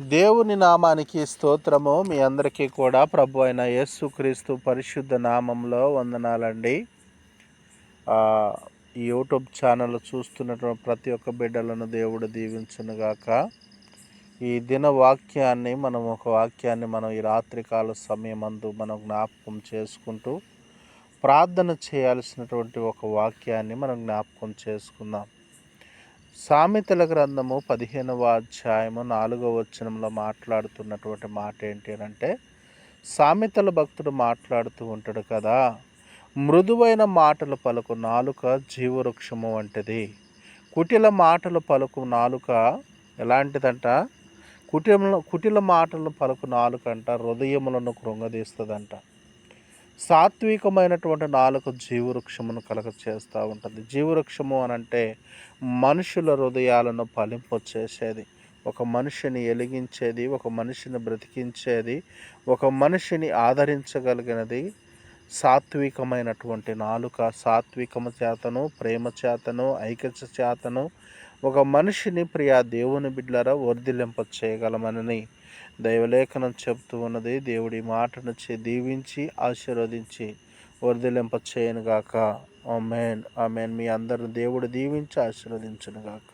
దేవుని నామానికి స్తోత్రము. మీ అందరికీ కూడా ప్రభు అయిన యేసుక్రీస్తు పరిశుద్ధ నామంలో వందనాలండి. ఈ యూట్యూబ్ ఛానల్ చూస్తున్నటువంటి ప్రతి ఒక్క బిడ్డలను దేవుడు దీవించునుగాక. ఈ దిన వాక్యాన్ని మనం ఒక వాక్యాన్ని మనం ఈ రాత్రికాల సమయమందు మనం జ్ఞాపకం చేసుకుంటూ ప్రార్థన చేయాల్సినటువంటి ఒక వాక్యాన్ని మనం జ్ఞాపకం చేసుకుందాం. సామెతల గ్రంథము పదిహేనవ అధ్యాయము నాలుగవ వచనంలో మాట్లాడుతున్నటువంటి మాట ఏంటి అని అంటే సామెతల భక్తుడు మాట్లాడుతూ ఉంటాడు కదా మృదువైన మాటలు పలుకు నాలుక జీవవృక్షము వంటిది. కుటిల మాటలు పలుకు నాలుక ఎలాంటిదంట? కుటిల కుటిల మాటలు పలుకు నాలుక అంట హృదయములను కృంగదీస్తుందంట. సాత్వికమైనటువంటి నాలుక జీవవృక్షమును కలగ చేస్తూ ఉంటుంది. జీవవృక్షము అని అంటే మనుషుల హృదయాలను పలింపు చేసేది. ఒక మనిషిని ఎలిగించేది ఒక మనిషిని బ్రతికించేది ఒక మనిషిని ఆదరించగలిగినది సాత్వికమైనటువంటి నాలుక. సాత్వికము చేతను ప్రేమ చేతను ఐక్యత చేతను ఒక మనిషిని ప్రియా దేవుని బిడ్డలరా వర్ధిలింప చేయగలమనని దైవలేఖనం చెప్తూ ఉన్నది. దేవుడి మాటను చే- దీవించి ఆశీర్వదించి వర్ధిలింప చేయనుగాక. ఆమెన్. ఆమెన్. మీ అందరిని దేవుడు దీవించి ఆశీర్వదించునుగాక.